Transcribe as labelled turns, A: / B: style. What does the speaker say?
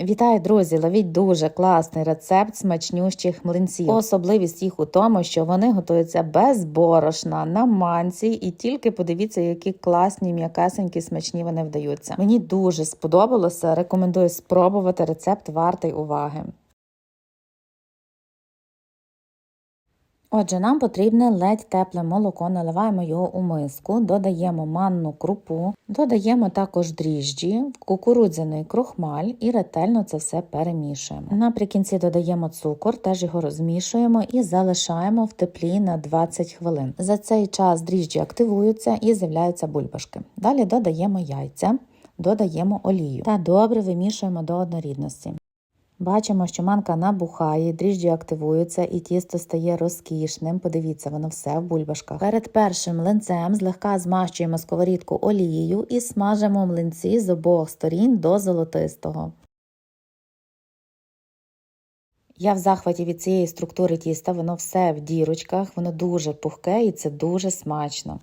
A: Вітаю, друзі! Ловіть дуже класний рецепт смачнющих млинців. Особливість їх у тому, що вони готуються без борошна на манці, і тільки подивіться, які класні, м'якесенькі, смачні вони вдаються. Мені дуже сподобалося. Рекомендую спробувати рецепт вартий уваги. Отже, нам потрібне ледь тепле молоко, наливаємо його у миску, додаємо манну крупу, додаємо також дріжджі, кукурудзяний крохмаль і ретельно це все перемішуємо. Наприкінці додаємо цукор, теж його розмішуємо і залишаємо в теплі на 20 хвилин. За цей час дріжджі активуються і з'являються бульбашки. Далі додаємо яйця, додаємо олію та добре вимішуємо до однорідності. Бачимо, що манка набухає, дріжджі активуються і тісто стає розкішним. Подивіться, воно все в бульбашках. Перед першим млинцем злегка змащуємо сковорідку олією і смажимо млинці з обох сторін до золотистого. Я в захваті від цієї структури тіста, воно все в дірочках, воно дуже пухке і це дуже смачно.